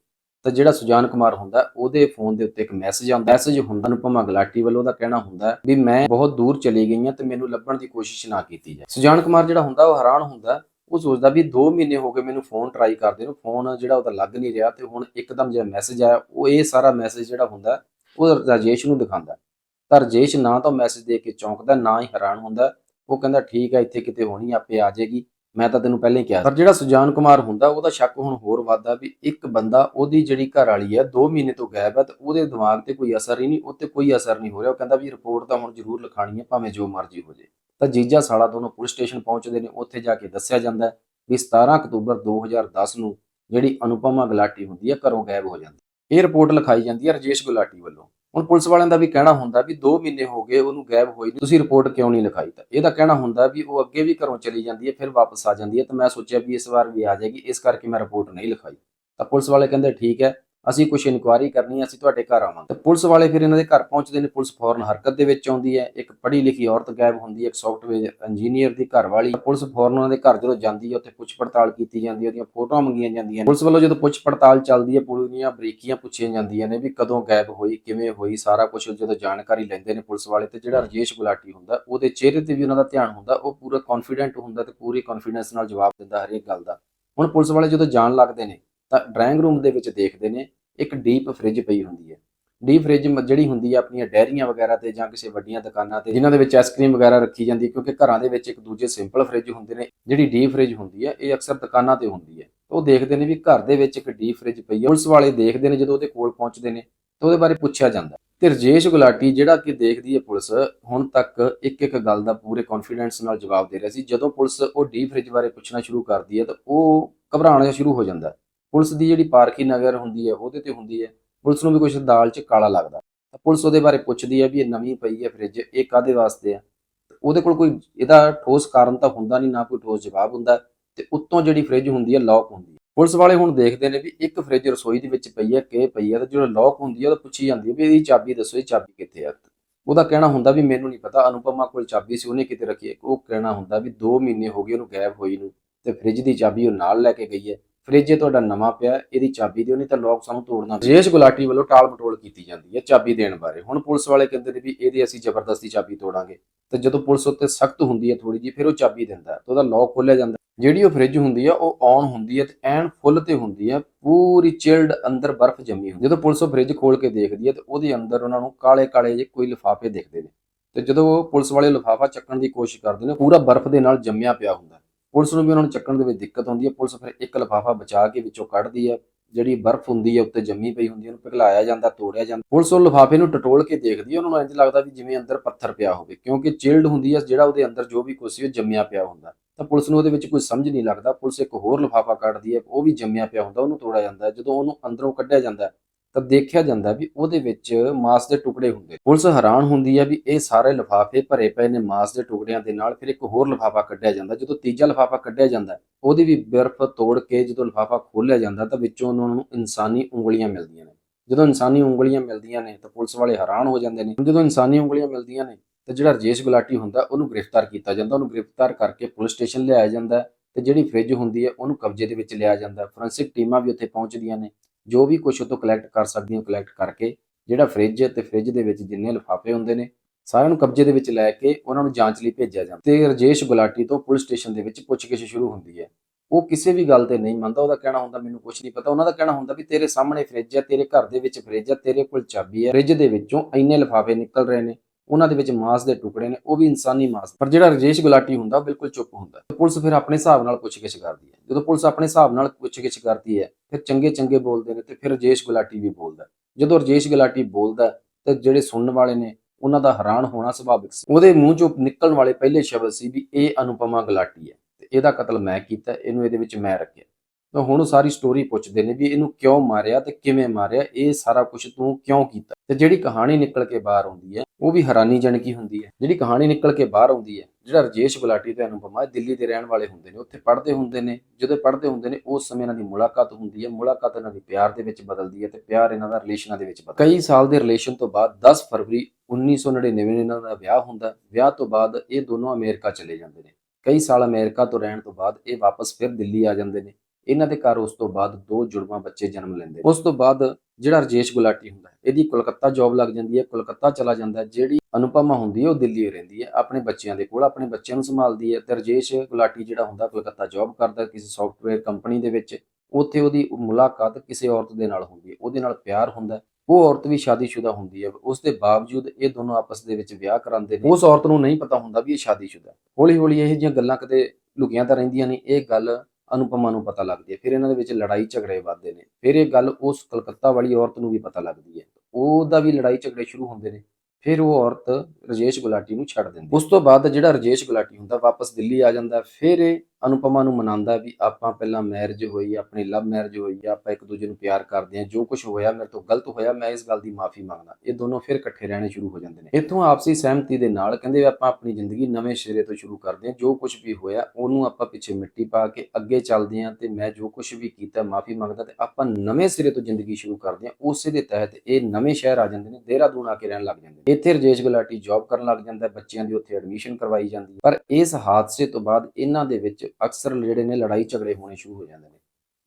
ਤਾਂ ਜਿਹੜਾ ਸੁਜਾਨ ਕੁਮਾਰ ਹੁੰਦਾ, ਉਹਦੇ ਫੋਨ ਦੇ ਉੱਤੇ ਇੱਕ ਮੈਸੇਜ ਆਉਂਦਾ। ਮੈਸੇਜ ਹੁੰਦਾ ਅਨੁਪਮਾ ਗਲਾਟੀ ਵੱਲੋਂ ਉਹਦਾ ਕਹਿਣਾ ਹੁੰਦਾ ਵੀ ਮੈਂ ਬਹੁਤ ਦੂਰ ਚਲੀ ਗਈ ਹਾਂ ਤੇ ਮੈਨੂੰ ਲੱਭਣ ਦੀ ਕੋਸ਼ਿਸ਼ ਨਾ ਕੀਤੀ ਜਾਏ। ਸੁਜਾਨ ਕੁਮਾਰ ਜਿਹੜਾ ਹੁੰਦਾ, ਉਹ ਹੈਰਾਨ ਹੁੰਦਾ, ਉਹ ਸੋਚਦਾ ਵੀ 2 ਮਹੀਨੇ ਹੋ ਗਏ ਮੈਨੂੰ ਫੋਨ ਟਰਾਈ ਕਰਦੇ ਨੂੰ ਫੋਨ ਜਿਹੜਾ ਉਹਦਾ ਲੱਗ ਨਹੀਂ ਰਿਹਾ ਤੇ ਹੁਣ ਇੱਕਦਮ ਜਿਹੜਾ ਮੈਸੇਜ ਆਇਆ, ਉਹ ਇਹ ਸਾਰਾ ਮੈਸੇਜ ਜਿਹੜਾ ਹੁੰਦਾ, ਉਹ ਰਾਜੇਸ਼ ਨੂੰ ਦਿਖਾਉਂਦਾ। ਤਾਂ ਰਾਜੇਸ਼ ਨਾ ਤਾਂ ਮੈਸੇਜ ਦੇ ਕੇ ਚੌਂਕਦਾ, ਨਾ ਹੀ ਹੈਰਾਨ ਹੁੰਦਾ। ਉਹ ਕਹਿੰਦਾ, ਠੀਕ ਹੈ, ਇੱਥੇ ਕਿਤੇ ਹੋਣੀ, ਆਪੇ ਆ ਜਾਏਗੀ। ਮੈਂ ਤਾਂ ਤੈਨੂੰ ਪਹਿਲਾਂ ਹੀ ਕਿਹਾ ਪਰ ਜਿਹੜਾ ਸੁਜਾਨ ਕੁਮਾਰ ਹੁੰਦਾ, ਉਹਦਾ ਸ਼ੱਕ ਹੁਣ ਹੋਰ ਵੱਧਦਾ ਵੀ ਇੱਕ ਬੰਦਾ ਉਹਦੀ ਜਿਹੜੀ ਘਰ ਵਾਲੀ ਹੈ 2 ਮਹੀਨੇ ਤੋਂ ਗਾਇਬ ਹੈ ਤੇ ਉਹਦੇ ਦਿਮਾਗ ਤੇ ਕੋਈ ਅਸਰ ਹੀ ਨਹੀਂ, ਉੱਤੇ ਕੋਈ ਅਸਰ ਨਹੀਂ ਹੋ ਰਿਹਾ। ਉਹ ਕਹਿੰਦਾ ਵੀ ਰਿਪੋਰਟ ਤਾਂ ਹੁਣ ਜ਼ਰੂਰ ਲਿਖਾਣੀ ਹੈ, ਭਾਵੇਂ ਜੋ ਮਰਜ਼ੀ ਹੋ ਜੇ। ਤਾਂ ਜੀਜਾ ਸਾਲਾ ਦੋਨੋਂ ਪੁਲਿਸ ਸਟੇਸ਼ਨ ਪਹੁੰਚਦੇ ਨੇ, ਉੱਥੇ ਜਾ ਕੇ ਦੱਸਿਆ ਜਾਂਦਾ ਵੀ 17 ਅਕਤੂਬਰ 2010 ਨੂੰ ਜਿਹੜੀ ਅਨੁਪਮਾ ਗੁਲਾਟੀ ਹੁੰਦੀ ਹੈ, ਘਰੋਂ ਗਾਇਬ ਹੋ ਜਾਂਦੀ ਇਹ ਰਿਪੋਰਟ ਲਿਖਾਈ ਜਾਂਦੀ ਹੈ ਰਜੇਸ਼ ਗੁਲਾਟੀ ਵੱਲੋਂ। ਹੁਣ ਪੁਲਿਸ ਵਾਲਿਆਂ ਦਾ ਵੀ ਕਹਿਣਾ ਹੁੰਦਾ ਵੀ 2 ਮਹੀਨੇ ਹੋ ਗਏ ਉਹਨੂੰ ਗਾਇਬ ਹੋਈ ਨੂੰ, ਤੁਸੀਂ ਰਿਪੋਰਟ ਕਿਉਂ ਨਹੀਂ ਲਿਖਾਈ? ਤਾਂ ਇਹਦਾ ਕਹਿਣਾ ਹੁੰਦਾ ਵੀ ਉਹ ਅੱਗੇ ਵੀ ਘਰੋਂ ਚਲੀ ਜਾਂਦੀ ਹੈ ਫਿਰ ਵਾਪਸ ਆ ਜਾਂਦੀ ਹੈ। ਤਾਂ ਮੈਂ ਸੋਚਿਆ ਵੀ ਇਸ ਵਾਰ ਵੀ ਆ ਜਾਏਗੀ ਇਸ ਕਰਕੇ ਮੈਂ ਰਿਪੋਰਟ ਨਹੀਂ ਲਿਖਾਈ। ਤਾਂ ਪੁਲਿਸ ਵਾਲੇ ਕਹਿੰਦੇ ਠੀਕ ਹੈ ਅਸੀਂ ਕੁਝ ਇਨਕੁਆਇਰੀ ਕਰਨੀ ਹੈ, ਅਸੀਂ ਤੁਹਾਡੇ ਘਰ ਆਵਾਂਗੇ। ਤੇ ਪੁਲਿਸ ਵਾਲੇ ਫਿਰ ਇਹਨਾਂ ਦੇ ਘਰ ਪਹੁੰਚਦੇ ਨੇ, ਪੁਲਿਸ ਫੌਰਨ ਹਰਕਤ ਦੇ ਵਿੱਚ ਆਉਂਦੀ ਹੈ। ਇੱਕ ਪੜ੍ਹੀ ਲਿਖੀ ਔਰਤ ਗਾਇਬ ਹੁੰਦੀ ਹੈ, ਇੱਕ ਸੌਫਟਵੇਅਰ ਇੰਜੀਨੀਅਰ ਦੀ ਘਰ ਵਾਲੀ ਪੁਲਿਸ ਫੌਰਨ ਉਹਨਾਂ ਦੇ ਘਰ ਜਦੋਂ ਜਾਂਦੀ ਹੈ, ਉੱਥੇ ਪੁੱਛ ਪੜਤਾਲ ਕੀਤੀ ਜਾਂਦੀ ਹੈ, ਉਹਦੀਆਂ ਫੋਟੋਆਂ ਮੰਗੀਆਂ ਜਾਂਦੀਆਂ ਪੁਲਿਸ ਵੱਲੋਂ ਜਦੋਂ ਪੁੱਛ ਪੜਤਾਲ ਚੱਲਦੀ ਹੈ, ਪੂਰੀਆਂ ਬਰੀਕੀਆਂ ਪੁੱਛੀਆਂ ਜਾਂਦੀਆਂ ਨੇ ਵੀ ਕਦੋਂ ਗਾਇਬ ਹੋਈ, ਕਿਵੇਂ ਹੋਈ, ਸਾਰਾ ਕੁਝ ਜਦੋਂ ਜਾਣਕਾਰੀ ਲੈਂਦੇ ਨੇ ਪੁਲਿਸ ਵਾਲੇ, ਤੇ ਜਿਹੜਾ ਰਜੇਸ਼ ਗੁਲਾਟੀ ਹੁੰਦਾ, ਉਹਦੇ ਚਿਹਰੇ ਤੇ ਵੀ ਉਹਨਾਂ ਦਾ ਧਿਆਨ ਹੁੰਦਾ, ਉਹ ਪੂਰਾ ਕੌਨਫੀਡੈਂਟ ਹੁੰਦਾ ਤੇ ਪੂਰੀ ਕੌਨਫੀਡੈਂਸ ਨਾਲ ਜਵਾਬ ਦਿੰਦਾ ਹਰੇਕ ਗੱਲ ਦਾ। ਹੁਣ ਪੁਲਿਸ ਵਾਲੇ ਜਦੋਂ ਜਾਣ ਲੱਗਦੇ ਨੇ, ਤਾਂ ਡਰਾਇੰਗ ਰੂਮ ਦੇ ਵਿੱਚ ਦੇਖਦੇ ਨੇ ਇੱਕ ਡੀਪ ਫ੍ਰਿਜ ਪਈ ਹੁੰਦੀ ਹੈ। ਡੀਪ ਫ੍ਰਿਜ ਜਿਹੜੀ ਹੁੰਦੀ ਹੈ ਆਪਣੀਆਂ ਡੈਰੀਆਂ ਵਗੈਰਾ ਤੇ ਜਾਂ ਕਿਸੇ ਵੱਡੀਆਂ ਦੁਕਾਨਾਂ ਤੇ, ਜਿਨ੍ਹਾਂ ਦੇ ਵਿੱਚ ਆਈਸਕ੍ਰੀਮ ਵਗੈਰਾ ਰੱਖੀ ਜਾਂਦੀ ਹੈ, ਕਿਉਂਕਿ ਘਰਾਂ ਦੇ ਵਿੱਚ ਇੱਕ ਦੂਜੇ ਸਿੰਪਲ ਫ੍ਰਿਜ ਹੁੰਦੇ ਨੇ, ਜਿਹੜੀ ਡੀਪ ਫ੍ਰਿਜ ਹੁੰਦੀ ਹੈ, ਇਹ ਅਕਸਰ ਦੁਕਾਨਾਂ ਤੇ ਹੁੰਦੀ ਹੈ। ਉਹ ਦੇਖਦੇ ਨੇ ਵੀ ਘਰ ਦੇ ਵਿੱਚ ਇੱਕ ਡੀਪ ਫ੍ਰਿਜ ਪਈ ਹੈ। ਪੁਲਿਸ ਵਾਲੇ ਦੇਖਦੇ ਨੇ ਜਦੋਂ ਉਹਦੇ ਕੋਲ ਪਹੁੰਚਦੇ ਨੇ, ਤਾਂ ਉਹਦੇ ਬਾਰੇ ਪੁੱਛਿਆ ਜਾਂਦਾ ਤੇ ਰਜੇਸ਼ ਗੁਲਾਟੀ, ਜਿਹੜਾ ਕਿ ਦੇਖਦੀ ਹੈ ਪੁਲਿਸ, ਹੁਣ ਤੱਕ ਇੱਕ ਇੱਕ ਗੱਲ ਦਾ ਪੂਰੇ ਕੌਨਫੀਡੈਂਸ ਨਾਲ ਜਵਾਬ ਦੇ ਰਿਹਾ ਸੀ। ਜਦੋਂ ਪੁਲਿਸ ਉਹ ਡੀਪ ਫ੍ਰਿਜ ਬਾਰੇ ਪੁੱਛਣਾ ਸ਼ੁਰੂ ਕਰਦੀ ਹੈ, ਤਾਂ ਉਹ ਘਬਰਾਉਣਾ ਸ਼ੁਰੂ ਹੋ ਜਾਂਦਾ ਪੁਲਿਸ ਦੀ ਜਿਹੜੀ ਪਾਰਕੀ ਨਗਰ ਹੁੰਦੀ ਹੈ, ਉਹਦੇ ਤੇ ਹੁੰਦੀ ਹੈ। ਪੁਲਿਸ ਨੂੰ ਵੀ ਕੁਝ ਦਾਲ 'ਚ ਕਾਲਾ ਲੱਗਦਾ। ਤਾਂ ਪੁਲਿਸ ਉਹਦੇ ਬਾਰੇ ਪੁੱਛਦੀ ਹੈ ਵੀ ਇਹ ਨਵੀਂ ਪਈ ਹੈ ਫ੍ਰਿਜ ਇਹ ਕਾਦੇ ਵਾਸਤੇ ਆ ਉਹਦੇ ਕੋਲ ਕੋਈ ਇਹਦਾ ਠੋਸ ਕਾਰਨ ਤਾਂ ਹੁੰਦਾ ਨਹੀਂ, ਨਾ ਕੋਈ ਠੋਸ ਜਵਾਬ ਹੁੰਦਾ। ਤੇ ਉੱਤੋਂ ਜਿਹੜੀ ਫ੍ਰਿਜ ਹੁੰਦੀ ਹੈ ਲੌਕ ਹੁੰਦੀ ਹੈ। ਪੁਲਿਸ ਵਾਲੇ ਹੁਣ ਦੇਖਦੇ ਨੇ ਵੀ ਇੱਕ ਫ੍ਰਿਜ ਰਸੋਈ ਦੇ ਵਿੱਚ ਪਈ ਹੈ ਕਿ ਪਈ ਹੈ, ਤੇ ਜਿਹੜਾ ਲੌਕ ਹੁੰਦੀ ਹੈ, ਉਹ ਪੁੱਛੀ ਜਾਂਦੀ ਹੈ ਵੀ ਇਹਦੀ ਚਾਬੀ ਦੱਸੋ, ਇਹ ਚਾਬੀ ਕਿੱਥੇ ਆ ਉਹਦਾ ਕਹਿਣਾ ਹੁੰਦਾ ਵੀ ਮੈਨੂੰ ਨਹੀਂ ਪਤਾ, ਅਨੁਪਮਾ ਕੋਲ ਚਾਬੀ ਸੀ, ਉਹਨੇ ਕਿਤੇ ਰੱਖੀ ਹੈ। ਉਹ ਕਹਿਣਾ ਹੁੰਦਾ ਵੀ 2 ਮਹੀਨੇ ਹੋ ਗਏ ਉਹਨੂੰ ਗਾਇਬ ਹੋਈ ਨੂੰ, ਤੇ ਫ੍ਰਿਜ ਦੀ ਚਾਬੀ ਉਹ ਨਾਲ ਲੈ ਕੇ ਗਈ ਹੈ। ਫ੍ਰਿਜ ਇਹ ਤੁਹਾਡਾ ਨਵਾਂ ਪਿਆ, ਇਹਦੀ ਚਾਬੀ ਦਿਓ, ਨਹੀਂ ਤਾਂ ਲੋਕ ਸਾਨੂੰ ਤੋੜਨਾ ਜੇਸ਼ ਗੁਲਾਟੀ ਵੱਲੋਂ ਟਾਲ ਮਟੋਲ ਕੀਤੀ ਜਾਂਦੀ ਹੈ ਚਾਬੀ ਦੇਣ ਬਾਰੇ। ਹੁਣ ਪੁਲਿਸ ਵਾਲੇ ਕਹਿੰਦੇ ਨੇ ਵੀ ਇਹਦੀ ਅਸੀਂ ਜ਼ਬਰਦਸਤੀ ਚਾਬੀ ਤੋੜਾਂਗੇ। ਤੇ ਜਦੋਂ ਪੁਲਿਸ ਉੱਤੇ ਸਖਤ ਹੁੰਦੀ ਹੈ ਥੋੜੀ ਜੀ ਫਿਰ ਉਹ ਚਾਬੀ ਦਿੰਦਾ ਤੇ ਉਹਦਾ ਲੋਕ ਖੋਲਿਆ ਜਾਂਦਾ ਜਿਹੜੀ ਉਹ ਫ੍ਰਿਜ ਹੁੰਦੀ ਆ ਉਹ ਔਨ ਹੁੰਦੀ ਹੈ ਤੇ ਐਨ ਫੁੱਲ ਤੇ ਹੁੰਦੀ ਹੈ, ਪੂਰੀ ਚਿਲਡ ਅੰਦਰ ਬਰਫ਼ ਜੰਮੀ ਹੁੰਦੀ ਜਦੋਂ ਪੁਲਿਸ ਉਹ ਫ੍ਰਿਜ ਖੋਲ ਕੇ ਦੇਖਦੀ ਹੈ ਤੇ ਉਹਦੇ ਅੰਦਰ ਉਹਨਾਂ ਨੂੰ ਕਾਲੇ ਕਾਲੇ ਜਿਹੇ ਕੋਈ ਲਿਫਾਫੇ ਦਿਖਦੇ ਨੇ। ਤੇ ਜਦੋਂ ਉਹ ਪੁਲਿਸ ਵਾਲੇ ਲਿਫਾਫਾ ਚੱਕਣ ਦੀ ਕੋਸ਼ਿਸ਼ ਕਰਦੇ ਨੇ, ਪੂਰਾ ਬਰਫ਼ ਦੇ ਨਾਲ ਜੰਮਿਆ ਪਿਆ ਹੁੰਦਾ ਪੁਲਿਸ ਨੂੰ ਵੀ ਉਹਨਾਂ ਨੂੰ ਚੱਕਣ ਦੇ ਵਿੱਚ ਦਿੱਕਤ ਹੁੰਦੀ ਹੈ। ਪੁਲਿਸ ਫਿਰ ਇੱਕ ਲਿਫਾਫਾ ਬਚਾ ਕੇ ਵਿੱਚੋਂ ਕੱਢਦੀ ਹੈ। ਜਿਹੜੀ ਬਰਫ਼ ਹੁੰਦੀ ਹੈ, ਉੱਤੇ ਜੰਮੀ ਪਈ ਹੁੰਦੀ ਹੈ, ਉਹਨੂੰ ਪਿਘਲਾਇਆ ਜਾਂਦਾ, ਤੋੜਿਆ ਜਾਂਦਾ। ਪੁਲਿਸ ਉਹ ਲਿਫਾਫੇ ਨੂੰ ਟਟੋਲ ਕੇ ਦੇਖਦੀ ਹੈ। ਉਹਨਾਂ ਨੂੰ ਇੰਝ ਲੱਗਦਾ ਵੀ ਜਿਵੇਂ ਅੰਦਰ ਪੱਥਰ ਪਿਆ ਹੋਵੇ, ਕਿਉਂਕਿ ਚਿਲਡ ਹੁੰਦੀ ਹੈ, ਜਿਹੜਾ ਉਹਦੇ ਅੰਦਰ ਜੋ ਵੀ ਕੁਝ ਸੀ ਉਹ ਜੰਮਿਆ ਪਿਆ ਹੁੰਦਾ। ਤਾਂ ਪੁਲਿਸ ਨੂੰ ਉਹਦੇ ਵਿੱਚ ਕੋਈ ਸਮਝ ਨਹੀਂ ਲੱਗਦਾ। ਪੁਲਿਸ ਇੱਕ ਹੋਰ ਲਿਫਾਫਾ ਕੱਢਦੀ ਹੈ, ਉਹ ਵੀ ਜੰਮਿਆ ਪਿਆ ਹੁੰਦਾ, ਉਹਨੂੰ ਤੋੜਿਆ ਜਾਂਦਾ ਜਦੋਂ ਉਹਨੂੰ ਅੰਦਰੋਂ ਕੱਢਿਆ ਜਾਂਦਾ ਤਾਂ ਦੇਖਿਆ ਜਾਂਦਾ ਵੀ ਉਹਦੇ ਵਿੱਚ ਮਾਸ ਦੇ ਟੁਕੜੇ ਹੁੰਦੇ ਪੁਲਿਸ ਹੈਰਾਨ ਹੁੰਦੀ ਹੈ ਵੀ ਇਹ ਸਾਰੇ ਲਿਫਾਫੇ ਭਰੇ ਪਏ ਨੇ ਮਾਸ ਦੇ ਟੁਕੜਿਆਂ ਦੇ ਨਾਲ, ਫਿਰ ਇੱਕ ਹੋਰ ਲਿਫਾਫਾ ਕੱਢਿਆ ਜਾਂਦਾ, ਜਦੋਂ ਤੀਜਾ ਲਿਫਾਫਾ ਕੱਢਿਆ ਜਾਂਦਾ, ਉਹਦੀ ਵੀ ਬਰਫ਼ ਤੋੜ ਕੇ ਜਦੋਂ ਲਿਫਾਫਾ ਖੋਲ੍ਹਿਆ ਜਾਂਦਾ ਤਾਂ ਵਿੱਚੋਂ ਉਹਨਾਂ ਨੂੰ ਇਨਸਾਨੀ ਉਂਗਲੀਆਂ ਮਿਲਦੀਆਂ ਨੇ। ਜਦੋਂ ਇਨਸਾਨੀ ਉਂਗਲੀਆਂ ਮਿਲਦੀਆਂ ਨੇ ਤਾਂ ਪੁਲਿਸ ਵਾਲੇ ਹੈਰਾਨ ਹੋ ਜਾਂਦੇ ਨੇ। ਜਦੋਂ ਇਨਸਾਨੀ ਉਂਗਲੀਆਂ ਮਿਲਦੀਆਂ ਨੇ ਤਾਂ ਜਿਹੜਾ ਰਜੇਸ਼ ਗੁਲਾਟੀ ਹੁੰਦਾ, ਉਹਨੂੰ ਗ੍ਰਿਫਤਾਰ ਕੀਤਾ ਜਾਂਦਾ, ਉਹਨੂੰ ਗ੍ਰਿਫਤਾਰ ਕਰਕੇ ਪੁਲਿਸ ਸਟੇਸ਼ਨ ਲਿਆਇਆ ਜਾਂਦਾ ਹੈ ਤੇ ਜਿਹੜੀ ਫ੍ਰਿਜ ਹੁੰਦੀ ਹੈ ਉਹਨੂੰ ਕਬਜ਼ੇ ਦੇ ਵਿੱਚ ਲਿਆ ਜਾਂਦਾ। ਫੋਰੈਂਸਿਕ ਟੀਮਾਂ ਵੀ ਉੱਥੇ ਪਹੁੰਚਦੀਆਂ ਨੇ। ਜੋ ਵੀ ਕੁਝ ਉਹ ਤੋਂ ਕਲੈਕਟ ਕਰ ਸਕਦੀਆਂ ਕਲੈਕਟ ਕਰਕੇ ਜਿਹੜਾ ਫ੍ਰਿਜ ਤੇ ਫ੍ਰਿਜ ਦੇ ਵਿੱਚ ਜਿੰਨੇ ਲਿਫਾਫੇ ਹੁੰਦੇ ਨੇ, ਸਾਰਿਆਂ ਨੂੰ ਕਬਜ਼ੇ ਦੇ ਵਿੱਚ ਲੈ ਕੇ ਉਹਨਾਂ ਨੂੰ ਜਾਂਚ ਲਈ ਭੇਜਿਆ ਜਾਂਦਾ। ਤੇ ਰਜੇਸ਼ ਗੁਲਾਟੀ ਤੋਂ ਪੁਲਿਸ ਸਟੇਸ਼ਨ ਦੇ ਵਿੱਚ ਪੁੱਛਗਿੱਛ ਸ਼ੁਰੂ ਹੁੰਦੀ ਹੈ। ਉਹ ਕਿਸੇ ਵੀ ਗੱਲ ਤੇ ਨਹੀਂ ਮੰਨਦਾ, ਉਹਦਾ ਕਹਿਣਾ ਹੁੰਦਾ, ਮੈਨੂੰ ਕੁਝ ਨਹੀਂ ਪਤਾ। ਉਹਨਾਂ ਦਾ ਕਹਿਣਾ ਹੁੰਦਾ ਵੀ ਤੇਰੇ ਸਾਹਮਣੇ ਫ੍ਰਿਜ ਹੈ, ਤੇਰੇ ਘਰ ਦੇ ਵਿੱਚ ਫ੍ਰਿਜ ਹੈ, ਤੇਰੇ ਕੋਲ ਚਾਬੀ ਹੈ ਫ੍ਰਿਜ ਦੇ ਵਿੱਚੋਂ ਇੰਨੇ ਲਿਫਾਫੇ ਨਿਕਲ ਰਹੇ ਨੇ। ਉਹਨਾਂ ਦੇ ਵਿੱਚ ਮਾਸ ਦੇ ਟੁਕੜੇ ਨੇ ਉਹ ਵੀ ਇਨਸਾਨੀ ਮਾਸ ਪਰ ਜਿਹੜਾ ਰਜੇਸ਼ ਗੁਲਾਟੀ ਹੁੰਦਾ ਉਹ ਬਿਲਕੁਲ ਚੁੱਪ ਹੁੰਦਾ ਪੁਲਿਸ ਫਿਰ ਆਪਣੇ ਹਿਸਾਬ ਨਾਲ ਪੁੱਛਗਿੱਛ ਕਰਦੀ ਹੈ। ਜਦੋਂ ਪੁਲਿਸ ਆਪਣੇ ਹਿਸਾਬ ਨਾਲ ਪੁੱਛਗਿੱਛ ਕਰਦੀ ਹੈ ਫਿਰ ਚੰਗੇ ਚੰਗੇ ਬੋਲਦੇ ਨੇ ਤੇ ਫਿਰ ਰਜੇਸ਼ ਗੁਲਾਟੀ ਵੀ ਬੋਲਦਾ ਜਦੋਂ ਰਜੇਸ਼ ਗੁਲਾਟੀ ਬੋਲਦਾ ਹੈ, ਤੇ ਜਿਹੜੇ ਸੁਣਨ ਵਾਲੇ ਨੇ ਉਹਨਾਂ ਦਾ ਹੈਰਾਨ ਹੋਣਾ ਸੁਭਾਵਿਕ ਸੀ। ਉਹਦੇ ਮੂੰਹ ਚੋਂ ਨਿਕਲਣ ਵਾਲੇ ਪਹਿਲੇ ਸ਼ਬਦ ਸੀ ਵੀ ਇਹ ਅਨੁਪਮਾ ਗੁਲਾਟੀ ਹੈ। ਤੇ ਇਹਦਾ ਕਤਲ ਮੈਂ ਕੀਤਾ ਇਹਨੂੰ ਇਹਦੇ ਵਿੱਚ ਮੈਂ ਰੱਖਿਆ। ਤਾਂ ਹੁਣ ਉਹ ਸਾਰੀ ਸਟੋਰੀ ਪੁੱਛਦੇ ਨੇ ਵੀ ਇਹਨੂੰ ਕਿਉਂ ਮਾਰਿਆ ਤੇ ਕਿਵੇਂ ਮਾਰਿਆ? ਇਹ ਸਾਰਾ ਕੁਝ ਤੂੰ ਕਿਉਂ ਕੀਤਾ? ਤੇ ਜਿਹੜੀ ਕਹਾਣੀ ਨਿਕਲ ਕੇ ਬਾਹਰ ਆਉਂਦੀ ਹੈ, ਉਹ ਵੀ ਹੈਰਾਨੀਜਨਕ ਹੀ ਹੁੰਦੀ ਹੈ। ਜਿਹੜੀ ਕਹਾਣੀ ਨਿਕਲ ਕੇ ਬਾਹਰ ਆਉਂਦੀ ਹੈ, ਜਿਹੜਾ ਰਜੇਸ਼ ਗੁਲਾਟੀ ਤੇ ਅਨੁਪਮਾ ਦਿੱਲੀ ਦੇ ਰਹਿਣ ਵਾਲੇ ਹੁੰਦੇ ਨੇ, ਉੱਥੇ ਪੜ੍ਹਦੇ ਹੁੰਦੇ ਨੇ, ਜਦੋਂ ਪੜ੍ਹਦੇ ਹੁੰਦੇ ਨੇ, ਉਸ ਸਮੇਂ ਇਹਨਾਂ ਦੀ ਮੁਲਾਕਾਤ ਹੁੰਦੀ ਹੈ। ਮੁਲਾਕਾਤ ਇਹਨਾਂ ਦੀ ਪਿਆਰ ਦੇ ਵਿੱਚ ਬਦਲਦੀ ਹੈ ਤੇ ਪਿਆਰ ਇਹਨਾਂ ਦਾ ਰਿਲੇਸ਼ਨਾਂ ਦੇ ਵਿੱਚ ਬਦਲਦਾ ਕਈ ਸਾਲ ਦੇ ਰਿਲੇਸ਼ਨ ਤੋਂ ਬਾਅਦ 10 ਫਰਵਰੀ 1999 ਨੂੰ ਇਹਨਾਂ ਦਾ ਵਿਆਹ ਹੁੰਦਾ ਵਿਆਹ ਤੋਂ ਬਾਅਦ ਇਹ ਦੋਨੋਂ ਅਮਰੀਕਾ ਚਲੇ ਜਾਂਦੇ ਨੇ। ਕਈ ਸਾਲ ਅਮਰੀਕਾ ਤੋਂ ਰਹਿਣ ਤੋਂ ਬਾਅਦ ਇਹ ਵਾਪਸ ਫਿਰ ਦਿੱਲੀ ਆ ਜਾਂਦੇ ਨੇ। ਇਹਨਾਂ ਦੇ ਘਰ ਉਸ ਤੋਂ ਬਾਅਦ ਦੋ ਜੁੜਵਾਂ ਬੱਚੇ ਜਨਮ ਲੈਂਦੇ ਉਸ ਤੋਂ ਬਾਅਦ ਜਿਹੜਾ ਰਜੇਸ਼ ਗੁਲਾਟੀ ਹੁੰਦਾ ਇਹਦੀ ਕੋਲਕਾਤਾ ਜੌਬ ਲੱਗ ਜਾਂਦੀ ਹੈ, ਕੋਲਕਾਤਾ ਚਲਾ ਜਾਂਦਾ ਜਿਹੜੀ ਅਨੁਪਮਾ ਹੁੰਦੀ ਹੈ, ਉਹ ਦਿੱਲੀ ਰਹਿੰਦੀ ਹੈ, ਆਪਣੇ ਬੱਚਿਆਂ ਦੇ ਕੋਲ, ਆਪਣੇ ਬੱਚਿਆਂ ਨੂੰ ਸੰਭਾਲਦੀ ਹੈ ਤੇ ਰਜੇਸ਼ ਗੁਲਾਟੀ ਜਿਹੜਾ ਹੁੰਦਾ ਕੋਲਕਾਤਾ ਜੌਬ ਕਰਦਾ ਕਿਸੇ ਸੌਫਟਵੇਅਰ ਕੰਪਨੀ ਦੇ ਵਿੱਚ, ਉੱਥੇ ਉਹਦੀ ਮੁਲਾਕਾਤ ਕਿਸੇ ਔਰਤ ਦੇ ਨਾਲ ਹੁੰਦੀ ਹੈ, ਉਹਦੇ ਨਾਲ ਪਿਆਰ ਹੁੰਦਾ ਉਹ ਔਰਤ ਵੀ ਸ਼ਾਦੀशुदा ਹੁੰਦੀ ਹੈ, ਉਸ ਦੇ ਬਾਵਜੂਦ ਇਹ ਦੋਨੋਂ ਆਪਸ ਦੇ ਵਿੱਚ ਵਿਆਹ ਕਰਾਉਂਦੇ ਨੇ, ਉਸ ਔਰਤ ਨੂੰ ਨਹੀਂ ਪਤਾ ਹੁੰਦਾ ਵੀ ਇਹ ਸ਼ਾਦੀशुदा ਹੌਲੀ-ਹੌਲੀ ਇਹ ਜਿਹੀਆਂ ਗੱਲਾਂ ਕਦੇ ਲੁਕੀਆਂ ਤਾਂ ਰਹਿੰਦੀਆਂ ਨੇ, ਇਹ ਗੱਲ ਅਨੁਪਮਾ ਨੂੰ ਪਤਾ ਲੱਗਦੀ ਹੈ, ਫਿਰ ਇਹਨਾਂ ਦੇ ਵਿੱਚ ਲੜਾਈ ਝਗੜੇ ਵੱਧਦੇ ਫਿਰ ਇਹ ਗੱਲ ਉਸ ਕਲਕੱਤਾ ਵਾਲੀ ਔਰਤ ਨੂੰ ਵੀ ਪਤਾ ਲੱਗਦੀ ਹੈ। ਉਹਦਾ ਵੀ ਲੜਾਈ ਝਗੜੇ ਸ਼ੁਰੂ ਹੁੰਦੇ ਨੇ। ਫਿਰ ਉਹ ਔਰਤ ਰਜੇਸ਼ ਗੁਲਾਟੀ ਨੂੰ ਛੱਡ ਦਿੰਦੀ ਉਸ ਤੋਂ ਬਾਅਦ ਜਿਹੜਾ ਰਜੇਸ਼ ਗੁਲਾਟੀ ਹੁੰਦਾ, ਵਾਪਸ ਦਿੱਲੀ ਆ ਜਾਂਦਾ। ਫਿਰ ਇਹ ਅਨੁਪਮਾ ਨੂੰ ਮਨਾਉਂਦਾ ਵੀ ਆਪਾਂ ਪਹਿਲਾਂ ਮੈਰਿਜ ਹੋਈ, ਆਪਣੀ ਲਵ ਮੈਰਿਜ ਹੋਈ ਆ ਆਪਾਂ ਇੱਕ ਦੂਜੇ ਨੂੰ ਪਿਆਰ ਕਰਦੇ ਹਾਂ, ਜੋ ਕੁਝ ਹੋਇਆ ਮੇਰੇ ਤੋਂ ਗਲਤ ਹੋਇਆ, ਮੈਂ ਇਸ ਗੱਲ ਦੀ ਮਾਫੀ ਮੰਗਦਾ। ਇਹ ਦੋਨੋਂ ਫਿਰ ਇਕੱਠੇ ਰਹਿਣੇ ਸ਼ੁਰੂ ਹੋ ਜਾਂਦੇ ਨੇ। ਇੱਥੋਂ ਆਪਸੀ ਸਹਿਮਤੀ ਦੇ ਨਾਲ ਕਹਿੰਦੇ ਵੀ ਆਪਾਂ ਆਪਣੀ ਜ਼ਿੰਦਗੀ ਨਵੇਂ ਸਿਰੇ ਤੋਂ ਸ਼ੁਰੂ ਕਰਦੇ ਹਾਂ, ਜੋ ਕੁਝ ਵੀ ਹੋਇਆ, ਉਹਨੂੰ ਆਪਾਂ ਪਿੱਛੇ ਮਿੱਟੀ ਪਾ ਕੇ ਅੱਗੇ ਚੱਲਦੇ ਹਾਂ ਤੇ ਮੈਂ ਜੋ ਕੁਝ ਵੀ ਕੀਤਾ, ਮਾਫੀ ਮੰਗਦਾ ਤੇ ਆਪਾਂ ਨਵੇਂ ਸਿਰੇ ਤੋਂ ਜ਼ਿੰਦਗੀ ਸ਼ੁਰੂ ਕਰਦੇ ਹਾਂ, ਉਸੇ ਦੇ ਤਹਿਤ ਇਹ ਨਵੇਂ ਸ਼ਹਿਰ ਆ ਜਾਂਦੇ ਨੇ, ਦੇਹਰਾਦੂਨ ਆ ਕੇ ਰਹਿਣ ਲੱਗ ਜਾਂਦੇ ਨੇ। ਇੱਥੇ ਰਜੇਸ਼ ਗੁਲਾਟੀ ਜੌਬ ਕਰਨ ਲੱਗ ਜਾਂਦਾ ਬੱਚਿਆਂ ਦੀ ਉੱਥੇ ਐਡਮਿਸ਼ਨ ਕਰਵਾਈ ਜਾਂਦੀ ਹੈ। ਪਰ ਇਸ ਹਾਦਸੇ ਤੋਂ ਬਾਅਦ ਇਹਨਾਂ ਦੇ ਵਿੱਚ ਅਕਸਰ ਜਿਹੜੇ ਨੇ ਲੜਾਈ ਝਗੜੇ ਹੋਣੇ ਸ਼ੁਰੂ ਹੋ ਜਾਂਦੇ ਨੇ।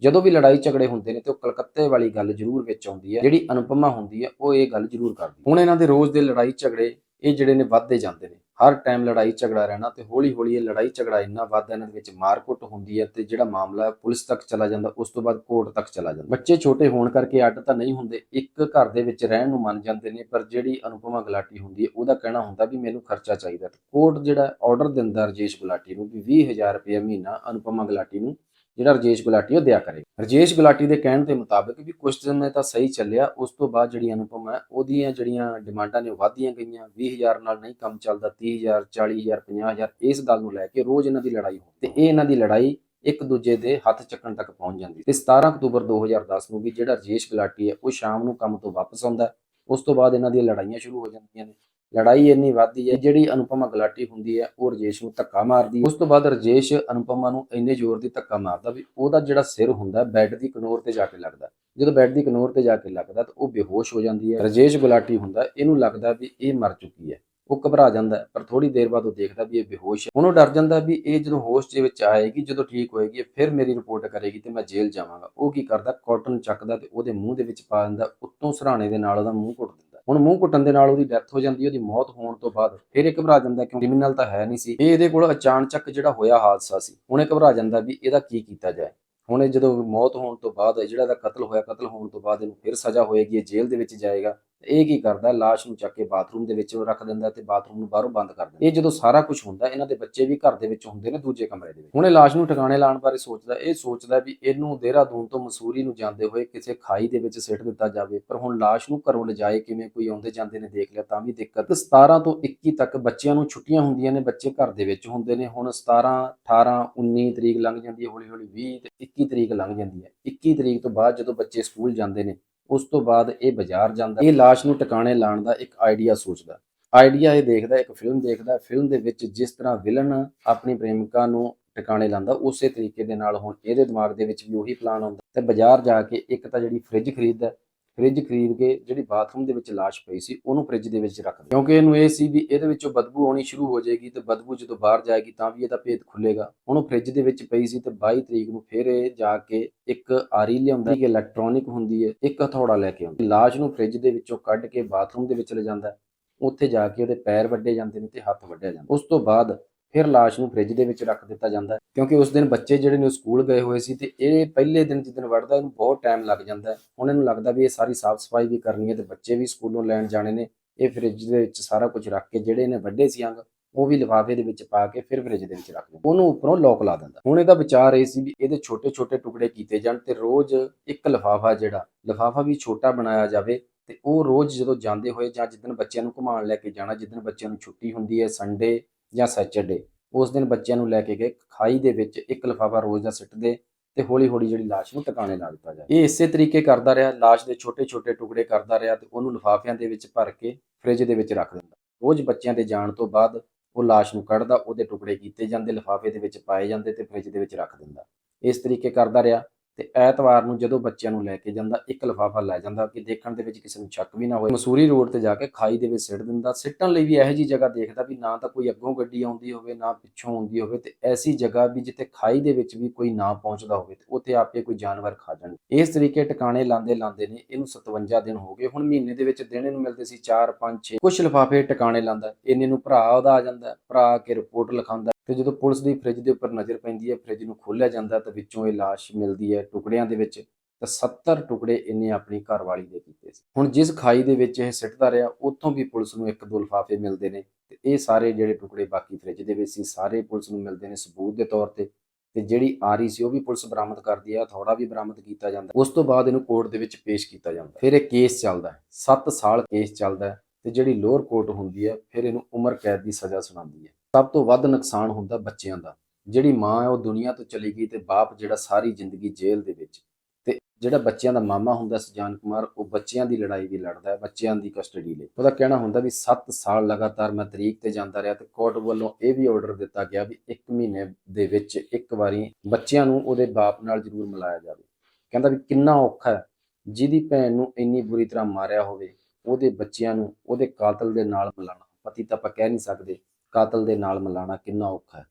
ਜਦੋਂ ਵੀ ਲੜਾਈ ਝਗੜੇ ਹੁੰਦੇ ਨੇ ਤੇ ਉਹ ਕਲਕੱਤੇ ਵਾਲੀ ਗੱਲ ਜ਼ਰੂਰ ਵਿੱਚ ਆਉਂਦੀ ਹੈ, ਜਿਹੜੀ ਅਨੁਪਮਾ ਹੁੰਦੀ ਹੈ, ਉਹ ਇਹ ਗੱਲ ਜ਼ਰੂਰ ਕਰਦੀ ਹੁਣ ਇਹਨਾਂ ਦੇ ਰੋਜ਼ ਦੇ ਲੜਾਈ ਝਗੜੇ ਇਹ ਜਿਹੜੇ ਨੇ ਵੱਧਦੇ ਜਾਂਦੇ ਨੇ। ਹਰ ਟਾਈਮ ਲੜਾਈ ਝਗੜਾ ਰਹਿਣਾ ਤੇ ਹੌਲੀ ਹੌਲੀ ਇਹ ਲੜਾਈ ਝਗੜਾ ਇੰਨਾ ਵੱਧਦਾ ਇਹਨਾਂ ਦੇ ਵਿੱਚ ਮਾਰਕੁੱਟ ਹੁੰਦੀ ਹੈ ਤੇ ਜਿਹੜਾ ਮਾਮਲਾ ਪੁਲਿਸ ਤੱਕ ਚਲਾ ਜਾਂਦਾ, ਉਸ ਤੋਂ ਬਾਅਦ ਕੋਰਟ ਤੱਕ ਚਲਾ ਜਾਂਦਾ। ਬੱਚੇ ਛੋਟੇ ਹੋਣ ਕਰਕੇ ਅੱਡ ਤਾਂ ਨਹੀਂ ਹੁੰਦੇ, ਇੱਕ ਘਰ ਦੇ ਵਿੱਚ ਰਹਿਣ ਨੂੰ ਮੰਨ ਜਾਂਦੇ ਨੇ, ਪਰ ਜਿਹੜੀ ਅਨੁਪਮਾ ਗੁਲਾਟੀ ਹੁੰਦੀ ਹੈ, ਉਹਦਾ ਕਹਿਣਾ ਹੁੰਦਾ ਵੀ ਮੈਨੂੰ ਖਰਚਾ ਚਾਹੀਦਾ। ਕੋਰਟ ਜਿਹੜਾ ਆਰਡਰ ਦਿੰਦਾ ਰਜੇਸ਼ ਗੁਲਾਟੀ ਨੂੰ ਵੀ 20000 ਰੁਪਏ ਮਹੀਨਾ ਅਨੁਪਮਾ ਗੁਲਾਟੀ ਨੂੰ ਜਿਹੜਾ ਰਜੇਸ਼ ਗੁਲਾਟੀ, ਉਹ ਦਿਆ ਕਰੇ। ਰਜੇਸ਼ ਗੁਲਾਟੀ ਦੇ ਕਹਿਣ ਦੇ ਮੁਤਾਬਕ ਵੀ ਕੁਝ ਦਿਨ ਤਾਂ ਸਹੀ ਚੱਲਿਆ, ਉਸ ਤੋਂ ਬਾਅਦ ਜਿਹੜੀ ਅਨੁਪਮਾ ਹੈ, ਉਹਦੀਆਂ ਜਿਹੜੀਆਂ ਡਿਮਾਂਡਾਂ ਨੇ ਉਹ ਗਈਆਂ। 20000 ਨਾਲ ਨਹੀਂ ਕੰਮ ਚੱਲਦਾ 30000 40000 50000 ਇਸ ਗੱਲ ਨੂੰ ਲੈ ਕੇ ਰੋਜ਼ ਇਹਨਾਂ ਦੀ ਲੜਾਈ ਹੁੰਦੀ ਤੇ ਇਹ ਇਹਨਾਂ ਦੀ ਲੜਾਈ ਇੱਕ ਦੂਜੇ ਦੇ ਹੱਥ ਚੱਕਣ ਤੱਕ ਪਹੁੰਚ ਜਾਂਦੀ ਤੇ 17 ਅਕਤੂਬਰ 2010 ਨੂੰ ਵੀ ਜਿਹੜਾ ਰਜੇਸ਼ ਗੁਲਾਟੀ ਹੈ, ਉਹ ਸ਼ਾਮ ਨੂੰ ਕੰਮ ਤੋਂ ਵਾਪਸ ਆਉਂਦਾ ਉਸ ਤੋਂ ਬਾਅਦ ਇਹਨਾਂ ਦੀਆਂ ਲੜਾਈਆਂ ਸ਼ੁਰੂ ਹੋ ਜਾਂਦੀਆਂ ਨੇ। ਲੜਾਈ ਇੰਨੀ ਵੱਧਦੀ ਹੈ, ਜਿਹੜੀ ਅਨੁਪਮਾ ਗੁਲਾਟੀ ਹੁੰਦੀ ਹੈ, ਉਹ ਰਜੇਸ਼ ਨੂੰ ਧੱਕਾ ਮਾਰਦੀ ਹੈ। ਉਸ ਤੋਂ ਬਾਅਦ ਰਜੇਸ਼ ਅਨੁਪਮਾ ਨੂੰ ਇੰਨੇ ਜ਼ੋਰ ਦੀ ਧੱਕਾ ਮਾਰਦਾ ਵੀ ਉਹਦਾ ਜਿਹੜਾ ਸਿਰ ਹੁੰਦਾ ਬੈੱਡ ਦੀ ਕਨੋਰ ਤੇ ਜਾ ਕੇ ਲੱਗਦਾ ਜਦੋਂ ਬੈੱਡ ਦੀ ਕਨੋਰ ਤੇ ਜਾ ਕੇ ਲੱਗਦਾ ਤਾਂ ਉਹ ਬੇਹੋਸ਼ ਹੋ ਜਾਂਦੀ ਹੈ। ਰਜੇਸ਼ ਗੁਲਾਟੀ ਹੁੰਦਾ ਇਹਨੂੰ ਲੱਗਦਾ ਵੀ ਇਹ ਮਰ ਚੁੱਕੀ ਹੈ। ਉਹ ਘਬਰਾ ਜਾਂਦਾ ਪਰ ਥੋੜੀ ਦੇਰ ਬਾਅਦ ਉਹ ਦੇਖਦਾ ਵੀ ਇਹ ਬੇਹੋਸ਼ ਹੈ। ਉਹਨੂੰ ਡਰ ਜਾਂਦਾ ਵੀ ਇਹ ਜਦੋਂ ਹੋਸ਼ ਦੇ ਵਿੱਚ ਆਏਗੀ, ਜਦੋਂ ਠੀਕ ਹੋਏਗੀ ਫਿਰ ਮੇਰੀ ਰਿਪੋਰਟ ਕਰੇਗੀ ਤੇ ਮੈਂ ਜੇਲ੍ਹ ਜਾਵਾਂਗਾ। ਉਹ ਕੀ ਕਰਦਾ, ਕਾਟਨ ਚੱਕਦਾ ਤੇ ਉਹਦੇ ਮੂੰਹ ਦੇ ਵਿੱਚ ਪਾ ਦਿੰਦਾ, ਉੱਤੋਂ ਸਰਾਣੇ ਦੇ ਨਾਲ ਉਹਦਾ ਮੂੰਹ ਘੁੱਟ ਦਿੰਦਾ। ਹੁਣ ਮੂੰਹ ਕੁੱਟਣ ਦੇ ਨਾਲ ਉਹਦੀ ਡੈਥ ਹੋ ਜਾਂਦੀ ਉਹਦੀ ਮੌਤ ਹੋਣ ਤੋਂ ਬਾਅਦ ਫਿਰ ਇਹ ਘਬਰਾ ਜਾਂਦਾ ਕਿਉਂ? ਕ੍ਰਿਮੀਨਲ ਤਾਂ ਹੈ ਨਹੀਂ ਸੀ। ਇਹ ਇਹਦੇ ਕੋਲ ਅਚਾਨਚੱਕ ਜਿਹੜਾ ਹੋਇਆ ਹਾਦਸਾ ਸੀ ਹੁਣ ਇਹ ਘਬਰਾ ਜਾਂਦਾ ਵੀ ਇਹਦਾ ਕੀ ਕੀਤਾ ਜਾਏ। ਹੁਣ ਇਹ ਜਦੋਂ ਮੌਤ ਹੋਣ ਤੋਂ ਬਾਅਦ ਜਿਹੜਾ ਇਹਦਾ ਕਤਲ ਹੋਇਆ, ਕਤਲ ਹੋਣ ਤੋਂ ਬਾਅਦ ਇਹਨੂੰ ਫਿਰ ਸਜ਼ਾ ਹੋਏਗੀ, ਇਹ ਜੇਲ੍ਹ ਦੇ ਵਿੱਚ ਜਾਏਗਾ। ਇਹ ਕੀ ਕਰਦਾ ਹੈ? ਲਾਸ਼ ਨੂੰ ਚੱਕ ਕੇ ਬਾਥਰੂਮ ਦੇ ਵਿੱਚ ਰੱਖ ਦਿੰਦਾ ਤੇ ਬਾਥਰੂਮ ਨੂੰ ਬਾਹਰੋਂ ਬੰਦ ਕਰ ਦਿੰਦਾ। ਇਹ ਜਦੋਂ ਸਾਰਾ ਕੁਝ ਹੁੰਦਾ, ਇਹਨਾਂ ਦੇ ਬੱਚੇ ਵੀ ਘਰ ਦੇ ਵਿੱਚ ਹੁੰਦੇ ਨੇ ਦੂਜੇ ਕਮਰੇ ਦੇ ਵਿੱਚ। ਹੁਣ ਇਹ ਲਾਸ਼ ਨੂੰ ਟਿਕਾਣੇ ਲਾਉਣ ਬਾਰੇ ਸੋਚਦਾ, ਇਹ ਸੋਚਦਾ ਵੀ ਇਹਨੂੰ ਦੇਹਰਾਦੂਨ ਤੋਂ ਮਸੂਰੀ ਨੂੰ ਜਾਂਦੇ ਹੋਏ ਕਿਸੇ ਖਾਈ ਦੇ ਵਿੱਚ ਸਿੱਟ ਦਿੱਤਾ ਜਾਵੇ। ਪਰ ਹੁਣ ਲਾਸ਼ ਨੂੰ ਘਰੋਂ ਲਿਜਾਏ ਕਿਵੇਂ, ਕੋਈ ਆਉਂਦੇ ਜਾਂਦੇ ਨੇ ਦੇਖ ਲਿਆ ਤਾਂ ਵੀ ਦਿੱਕਤ। 17 ਤੋਂ 21 ਤੱਕ ਬੱਚਿਆਂ ਨੂੰ ਛੁੱਟੀਆਂ ਹੁੰਦੀਆਂ ਨੇ, ਬੱਚੇ ਘਰ ਦੇ ਵਿੱਚ ਹੁੰਦੇ ਨੇ। ਹੁਣ 17 18 19 ਤਰੀਕ ਲੰਘ ਜਾਂਦੀ ਹੈ ਹੌਲੀ ਹੌਲੀ 20 ਤੇ 21 ਤਰੀਕ ਲੰਘ ਜਾਂਦੀ ਹੈ। 21 ਤਰੀਕ ਤੋਂ ਬਾਅਦ ਜਦੋਂ ਬੱਚੇ ਸਕੂਲ ਜਾਂਦੇ ਨੇ ਉਸ ਤੋਂ ਬਾਅਦ ਇਹ ਬਾਜ਼ਾਰ ਜਾਂਦਾ, ਇਹ ਲਾਸ਼ ਨੂੰ ਟਿਕਾਣੇ ਲਾਉਣ ਦਾ ਇੱਕ ਆਈਡੀਆ ਸੋਚਦਾ। ਆਈਡੀਆ ਇਹ ਦੇਖਦਾ, ਇੱਕ ਫਿਲਮ ਦੇਖਦਾ ਫਿਲਮ ਦੇ ਵਿੱਚ ਜਿਸ ਤਰ੍ਹਾਂ ਵਿਲਨ ਆਪਣੀ ਪ੍ਰੇਮਿਕਾ ਨੂੰ ਟਿਕਾਣੇ ਲਾਉਂਦਾ, ਉਸੇ ਤਰੀਕੇ ਦੇ ਨਾਲ ਹੁਣ ਇਹਦੇ ਦਿਮਾਗ ਦੇ ਵਿੱਚ ਵੀ ਉਹੀ ਪਲਾਨ ਆਉਂਦਾ। ਤੇ ਬਾਜ਼ਾਰ ਜਾ ਕੇ ਇੱਕ ਤਾਂ ਜਿਹੜੀ ਫ੍ਰਿਜ ਖਰੀਦਦਾ ਫ੍ਰਿਜ ਖਰੀਦ ਕੇ ਜਿਹੜੀ ਬਾਥਰੂਮ ਦੇ ਵਿੱਚ ਲਾਸ਼ ਪਈ ਸੀ, ਉਹਨੂੰ ਫ੍ਰਿਜ ਦੇ ਵਿੱਚ ਰੱਖ ਦਿੰਦਾ ਕਿਉਂਕਿ ਇਹਨੂੰ ਇਹ ਸੀ ਵੀ ਇਹਦੇ ਵਿੱਚੋਂ ਬਦਬੂ ਆਉਣੀ ਸ਼ੁਰੂ ਹੋ ਜਾਏਗੀ ਤੇ ਬਦਬੂ ਜਦੋਂ ਬਾਹਰ ਜਾਏਗੀ ਤਾਂ ਵੀ ਇਹਦਾ ਭੇਤ ਖੁੱਲੇਗਾ। ਉਹਨੂੰ ਉਹ ਫ੍ਰਿਜ ਦੇ ਵਿੱਚ ਪਈ ਸੀ ਤੇ 22 ਤਰੀਕ ਨੂੰ ਫਿਰ ਇਹ ਜਾ ਕੇ ਇੱਕ ਆਰੀ ਲਿਆਉਂਦਾ ਕਿ ਇਲੈਕਟ੍ਰੋਨਿਕ ਹੁੰਦੀ ਹੈ, ਇੱਕ ਹਥੌੜਾ ਲੈ ਕੇ ਆਉਂਦਾ ਲਾਸ਼ ਨੂੰ ਫ੍ਰਿਜ ਦੇ ਵਿੱਚੋਂ ਕੱਢ ਕੇ ਬਾਥਰੂਮ ਦੇ ਵਿੱਚ ਲੈ ਜਾਂਦਾ ਉੱਥੇ ਜਾ ਕੇ ਉਹਦੇ ਪੈਰ ਵੱਡੇ ਜਾਂਦੇ ਨੇ ਤੇ ਹੱਥ ਵੱਢਿਆ ਜਾਂਦਾ ਉਸ ਤੋਂ ਬਾਅਦ ਫਿਰ ਲਾਸ਼ ਨੂੰ ਫ੍ਰਿਜ ਦੇ ਵਿੱਚ ਰੱਖ ਦਿੱਤਾ ਜਾਂਦਾ ਕਿਉਂਕਿ ਉਸ ਦਿਨ ਬੱਚੇ ਜਿਹੜੇ ਨੇ ਉਹ ਸਕੂਲ ਗਏ ਹੋਏ ਸੀ ਤੇ ਇਹ ਪਹਿਲੇ ਦਿਨ ਜਿੱਦਣ ਵੜਦਾ, ਇਹਨੂੰ ਬਹੁਤ ਟਾਈਮ ਲੱਗ ਜਾਂਦਾ ਹੁਣ ਇਹਨੂੰ ਲੱਗਦਾ ਵੀ ਇਹ ਸਾਰੀ ਸਾਫ਼ ਸਫ਼ਾਈ ਵੀ ਕਰਨੀ ਹੈ ਤੇ ਬੱਚੇ ਵੀ ਸਕੂਲੋਂ ਲੈਣ ਜਾਣੇ ਨੇ। ਇਹ ਫ੍ਰਿਜ ਦੇ ਵਿੱਚ ਸਾਰਾ ਕੁਝ ਰੱਖ ਕੇ ਜਿਹੜੇ ਨੇ ਵੱਡੇ ਸੀ ਅੰਗ, ਉਹ ਵੀ ਲਿਫਾਫੇ ਦੇ ਵਿੱਚ ਪਾ ਕੇ ਫਿਰ ਫ੍ਰਿਜ ਦੇ ਵਿੱਚ ਰੱਖ ਦਿੰਦਾ ਉਹਨੂੰ ਉੱਪਰੋਂ ਲੋਕ ਲਾ ਦਿੰਦਾ ਹੁਣ ਇਹਦਾ ਵਿਚਾਰ ਇਹ ਸੀ ਵੀ ਇਹਦੇ ਛੋਟੇ ਛੋਟੇ ਟੁਕੜੇ ਕੀਤੇ ਜਾਣ ਤੇ ਰੋਜ਼ ਇੱਕ ਲਿਫਾਫਾ ਜਿਹੜਾ, ਲਿਫਾਫਾ ਵੀ ਛੋਟਾ ਬਣਾਇਆ ਜਾਵੇ ਤੇ ਉਹ ਰੋਜ਼ ਜਦੋਂ ਜਾਂਦੇ ਹੋਏ ਜਾਂ ਜਿੱਦਣ ਬੱਚਿਆਂ ਨੂੰ ਘੁਮਾਉਣ ਲੈ ਕੇ ਜਾਣਾ, ਜਿੱਦਣ ਬੱਚਿਆਂ ਨੂੰ ਛੁੱਟੀ ਹੁੰਦੀ ਹੈ ਸੰਡੇ ਜਾਂ ਸੈਚਰਡੇ ਉਸ ਦਿਨ ਬੱਚਿਆਂ ਨੂੰ ਲੈ ਕੇ ਗਏ, ਖਾਈ ਦੇ ਵਿੱਚ ਇੱਕ ਲਿਫਾਫਾ ਰੋਜ਼ ਦਾ ਸਿੱਟਦੇ ਤੇ ਹੌਲੀ ਹੌਲੀ ਜਿਹੜੀ ਲਾਸ਼ ਨੂੰ ਟਿਕਾਣੇ ਲਾ ਦਿੱਤਾ ਜਾਏ। ਇਹ ਇਸੇ ਤਰੀਕੇ ਕਰਦਾ ਰਿਹਾ, ਲਾਸ਼ ਦੇ ਛੋਟੇ ਛੋਟੇ ਟੁਕੜੇ ਕਰਦਾ ਰਿਹਾ ਤੇ ਉਹਨੂੰ ਲਿਫਾਫਿਆਂ ਦੇ ਵਿੱਚ ਭਰ ਕੇ ਫ੍ਰਿਜ ਦੇ ਵਿੱਚ ਰੱਖ ਦਿੰਦਾ। ਰੋਜ਼ ਬੱਚਿਆਂ ਦੇ ਜਾਣ ਤੋਂ ਬਾਅਦ ਉਹ ਲਾਸ਼ ਨੂੰ ਕੱਢਦਾ, ਉਹਦੇ ਟੁਕੜੇ ਕੀਤੇ ਜਾਂਦੇ, ਲਿਫਾਫੇ ਦੇ ਵਿੱਚ ਪਾਏ ਜਾਂਦੇ ਤੇ ਫ੍ਰਿਜ ਦੇ ਵਿੱਚ ਰੱਖ ਦਿੰਦਾ। ਇਸ ਤਰੀਕੇ ਕਰਦਾ ਰਿਹਾ ਤੇ ਐਤਵਾਰ ਨੂੰ ਜਦੋਂ ਬੱਚਿਆਂ ਨੂੰ ਲੈ ਕੇ ਜਾਂਦਾ, ਇੱਕ ਲਿਫਾਫਾ ਲੈ ਜਾਂਦਾ ਕਿ ਦੇਖਣ ਦੇ ਵਿੱਚ ਕਿਸੇ ਨੂੰ ਸ਼ੱਕ ਵੀ ਨਾ ਹੋਵੇ। ਮਸੂਰੀ ਰੋਡ ਤੇ ਜਾ ਕੇ ਖਾਈ ਦੇ ਵਿੱਚ ਸਿੱਟ ਦਿੰਦਾ। ਸਿੱਟਣ ਲਈ ਵੀ ਇਹੋ ਜੀ ਜਗ੍ਹਾ ਦੇਖਦਾ ਵੀ ਨਾ ਤਾਂ ਕੋਈ ਅੱਗੋਂ ਗੱਡੀ ਆਉਂਦੀ ਹੋਵੇ, ਨਾ ਪਿੱਛੋਂ ਆਉਂਦੀ ਹੋਵੇ ਤੇ ਐਸੀ ਜਗ੍ਹਾ ਵੀ ਜਿੱਥੇ ਖਾਈ ਦੇ ਵਿੱਚ ਵੀ ਕੋਈ ਨਾ ਪਹੁੰਚਦਾ ਹੋਵੇ ਤੇ ਉੱਥੇ ਆਪੇ ਕੋਈ ਜਾਨਵਰ ਖਾ ਜਾਣ। ਇਸ ਤਰੀਕੇ ਟਿਕਾਣੇ ਲਾਉਂਦੇ ਲਾਉਂਦੇ ਨੇ, ਇਹਨੂੰ 57 ਦਿਨ ਹੋ ਗਏ। ਹੁਣ ਮਹੀਨੇ ਦੇ ਵਿੱਚ ਦਿਨ ਇਹਨੂੰ ਮਿਲਦੇ ਸੀ 4 5 6 ਕੁਝ ਲਿਫਾਫੇ ਟਿਕਾਣੇ ਲਾਉਂਦਾ ਇਹਨੇ ਨੂੰ ਭਰਾ ਉਹਦਾ ਆ ਜਾਂਦਾ, ਭਰਾ ਆ ਕੇ ਰਿਪੋਰਟ ਲਿਖਾਉਂਦਾ। ਤੇ ਜਦੋਂ ਪੁਲਿਸ ਦੀ ਫ੍ਰਿਜ ਦੇ ਉੱਪਰ ਨਜ਼ਰ ਪੈਂਦੀ ਹੈ, ਫ੍ਰਿਜ ਨੂੰ ਖੋਲ੍ਹਿਆ ਜਾਂਦਾ ਤਾਂ ਵਿੱਚੋਂ ਇਹ ਲਾਸ਼ ਮਿਲਦੀ ਹੈ ਟੁਕੜਿਆਂ ਦੇ ਵਿੱਚ ਤਾਂ 70 ਟੁਕੜੇ ਇਹਨੇ ਆਪਣੀ ਘਰਵਾਲੀ ਦੇ ਕੀਤੇ ਸੀ। ਹੁਣ ਜਿਸ ਖਾਈ ਦੇ ਵਿੱਚ ਇਹ ਸਿੱਟਦਾ ਰਿਹਾ, ਉੱਥੋਂ ਵੀ ਪੁਲਿਸ ਨੂੰ ਇੱਕ ਦੋ ਲਿਫਾਫੇ ਮਿਲਦੇ ਨੇ ਤੇ ਇਹ ਸਾਰੇ ਜਿਹੜੇ ਟੁਕੜੇ ਬਾਕੀ ਫ੍ਰਿਜ ਦੇ ਵਿੱਚ ਸੀ, ਸਾਰੇ ਪੁਲਿਸ ਨੂੰ ਮਿਲਦੇ ਨੇ ਸਬੂਤ ਦੇ ਤੌਰ ਤੇ ਤੇ ਜਿਹੜੀ ਆਰੀ ਸੀ ਉਹ ਵੀ ਪੁਲਿਸ ਬਰਾਮਦ ਕਰਦੀ ਹੈ ਥੋੜਾ ਵੀ ਬਰਾਮਦ ਕੀਤਾ ਜਾਂਦਾ। ਉਸ ਤੋਂ ਬਾਅਦ ਇਹਨੂੰ ਕੋਰਟ ਦੇ ਵਿੱਚ ਪੇਸ਼ ਕੀਤਾ ਜਾਂਦਾ। ਫਿਰ ਇਹ ਕੇਸ ਚੱਲਦਾ ਹੈ 7 ਸਾਲ ਕੇਸ ਚੱਲਦਾ ਹੈ ਤੇ ਜਿਹੜੀ ਲੋਅਰ ਕੋਰਟ ਹੁੰਦੀ ਹੈ, ਫਿਰ ਇਹਨੂੰ ਉਮਰ ਕੈਦ ਦੀ ਸਜ਼ਾ ਸੁਣਾਉਂਦੀ ਹੈ। ਸਭ ਤੋਂ ਵੱਧ ਨੁਕਸਾਨ ਹੁੰਦਾ ਬੱਚਿਆਂ ਦਾ। ਜਿਹੜੀ ਮਾਂ ਹੈ ਉਹ ਦੁਨੀਆ ਤੋਂ ਚਲੀ ਗਈ ਤੇ ਬਾਪ ਜਿਹੜਾ ਸਾਰੀ ਜ਼ਿੰਦਗੀ ਜੇਲ੍ਹ ਦੇ ਵਿੱਚ ਤੇ ਜਿਹੜਾ ਬੱਚਿਆਂ ਦਾ ਮਾਮਾ ਹੁੰਦਾ ਸਜਾਨ ਕੁਮਾਰ, ਉਹ ਬੱਚਿਆਂ ਦੀ ਲੜਾਈ ਵੀ ਲੜਦਾ ਹੈ, ਬੱਚਿਆਂ ਦੀ ਕਸਟਡੀ ਲਈ। ਉਹਦਾ ਕਹਿਣਾ ਹੁੰਦਾ ਵੀ 7 ਸਾਲ ਲਗਾਤਾਰ ਮੈਂ ਤਰੀਕ ਤੇ ਜਾਂਦਾ ਰਿਹਾ ਤੇ ਕੋਰਟ ਵੱਲੋਂ ਇਹ ਵੀ ਆਰਡਰ ਦਿੱਤਾ ਗਿਆ ਵੀ 1 ਮਹੀਨੇ ਦੇ ਵਿੱਚ ਇੱਕ ਵਾਰੀ ਬੱਚਿਆਂ ਨੂੰ ਉਹਦੇ ਬਾਪ ਨਾਲ ਜ਼ਰੂਰ ਮਿਲਾਇਆ ਜਾਵੇ। ਕਹਿੰਦਾ ਵੀ ਕਿੰਨਾ ਔਖਾ ਹੈ, ਜਿਹਦੀ ਭੈਣ ਨੂੰ ਇੰਨੀ ਬੁਰੀ ਤਰ੍ਹਾਂ ਮਾਰਿਆ ਹੋਵੇ, ਉਹਦੇ ਬੱਚਿਆਂ ਨੂੰ ਉਹਦੇ ਕਾਤਲ ਦੇ ਨਾਲ ਮਿਲਾਉਣਾ। ਪਤੀ ਤਾਂ ਆਪਾਂ ਕਹਿ ਨਹੀਂ ਸਕਦੇ। ਕਾਤਲ ਦੇ ਨਾਲ ਮਿਲਾਣਾ ਕਿੰਨਾ ਔਖਾ ਹੈ।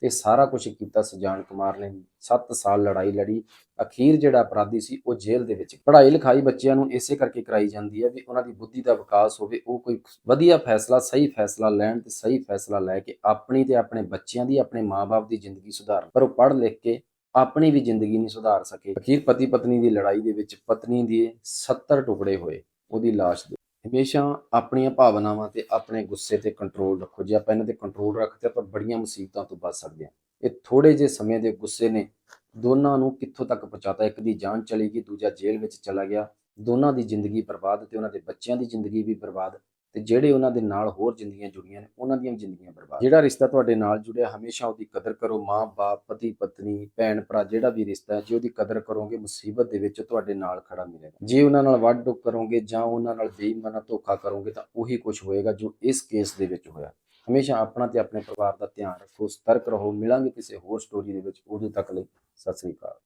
ਤੇ ਸਾਰਾ ਕੁਝ ਕੀਤਾ ਸਜਾਨ ਕੁਮਾਰ ਨੇ। 7 ਸਾਲ ਲੜਾਈ ਲੜੀ। ਅਖੀਰ ਜਿਹੜਾ ਅਪਰਾਧੀ ਸੀ, ਉਹ ਜੇਲ੍ਹ ਦੇ ਵਿੱਚ। ਪੜ੍ਹਾਈ ਲਿਖਾਈ ਬੱਚਿਆਂ ਨੂੰ ਇਸੇ ਕਰਕੇ ਕਰਾਈ ਜਾਂਦੀ ਹੈ ਵੀ ਉਹਨਾਂ ਦੀ ਬੁੱਧੀ ਦਾ ਵਿਕਾਸ ਹੋਵੇ। ਉਹ ਕੋਈ ਵਧੀਆ ਫੈਸਲਾ, ਸਹੀ ਫੈਸਲਾ ਲੈਣ ਤੇ ਸਹੀ ਫੈਸਲਾ ਲੈ ਕੇ ਆਪਣੀ ਤੇ ਆਪਣੇ ਬੱਚਿਆਂ ਦੀ, ਆਪਣੇ ਮਾਪੇ ਦੀ ਜ਼ਿੰਦਗੀ ਸੁਧਾਰਨ। ਪਰ ਉਹ ਪੜ੍ਹ ਲਿਖ ਕੇ ਆਪਣੀ ਵੀ ਜ਼ਿੰਦਗੀ ਨਹੀਂ ਸੁਧਾਰ ਸਕੇ। ਅਖੀਰ ਪਤੀ ਪਤਨੀ ਦੀ ਲੜਾਈ ਦੇ ਵਿੱਚ ਪਤਨੀ ਦੇ 70 ਟੁਕੜੇ ਹੋਏ। ਉਹਦੀ ਲਾਸ਼ ਦੇ ਹਮੇਸ਼ਾ ਆਪਣੀਆਂ ਭਾਵਨਾਵਾਂ ਤੇ ਆਪਣੇ ਗੁੱਸੇ ਤੇ ਕੰਟਰੋਲ ਰੱਖੋ। ਜੇ ਆਪਾਂ ਇਹਨਾਂ ਤੇ ਕੰਟਰੋਲ ਰੱਖਦੇ ਆਪਾਂ ਬੜੀਆਂ ਮੁਸੀਬਤਾਂ ਤੋਂ ਬਚ ਸਕਦੇ ਹਾਂ। ਇਹ ਥੋੜੇ ਜਿਹੇ ਸਮੇਂ ਦੇ ਗੁੱਸੇ ਨੇ। ਦੋਨਾਂ ਨੂੰ ਕਿੱਥੋਂ ਤੱਕ ਪਹੁੰਚਾਤਾ? ਇੱਕ ਦੀ ਜਾਨ ਚਲੀ ਗਈ, ਦੂਜਾ ਜੇਲ੍ਹ ਵਿੱਚ ਚਲਾ ਗਿਆ। ਦੋਨਾਂ ਦੀ ਜ਼ਿੰਦਗੀ ਬਰਬਾਦ ਤੇ ਉਹਨਾਂ ਦੇ ਬੱਚਿਆਂ ਦੀ ਜ਼ਿੰਦਗੀ ਵੀ ਬਰਬਾਦ। ਤੇ ਜਿਹੜੇ ਉਹਨਾਂ ਦੇ ਨਾਲ ਹੋਰ ਜ਼ਿੰਦਗੀਆਂ ਜੁੜੀਆਂ ਨੇ, ਉਹਨਾਂ ਦੀਆਂ ਜ਼ਿੰਦਗੀਆਂ ਬਰਬਾਦ। ਜਿਹੜਾ ਰਿਸ਼ਤਾ ਤੁਹਾਡੇ ਨਾਲ ਜੁੜਿਆ, ਹਮੇਸ਼ਾ ਉਹਦੀ ਕਦਰ ਕਰੋ, ਮਾਂ, ਬਾਪ, ਪਤੀ, ਪਤਨੀ, ਭੈਣ, ਭਰਾ, ਜਿਹੜਾ ਵੀ ਰਿਸ਼ਤਾ ਹੈ, ਜੇ ਉਹਦੀ ਕਦਰ ਕਰੋਗੇ, ਮੁਸੀਬਤ ਦੇ ਵਿੱਚ ਤੁਹਾਡੇ ਨਾਲ ਖੜਾ ਮਿਲੇਗਾ। ਜੇ ਉਹਨਾਂ ਨਾਲ ਵੱਢ ਟੁੱਕ ਕਰੋਗੇ ਜਾਂ ਉਹਨਾਂ ਨਾਲ ਬੇਈਮਾਨਾ ਧੋਖਾ ਕਰੋਗੇ, ਤਾਂ ਉਹੀ ਕੁਝ ਹੋਏਗਾ ਜੋ ਇਸ ਕੇਸ ਦੇ ਵਿੱਚ ਹੋਇਆ। ਹਮੇਸ਼ਾ ਆਪਣਾ ਤੇ ਆਪਣੇ ਪਰਿਵਾਰ ਦਾ ਧਿਆਨ ਰੱਖੋ, ਸਤਰਕ ਰਹੋ, ਮਿਲਾਂਗੇ ਕਿਸੇ ਹੋਰ ਸਟੋਰੀ ਦੇ ਵਿੱਚ ਉਦੋਂ ਤੱਕ ਲਈ। ਸਤਿ ਸ੍ਰੀ ਅਕਾਲ।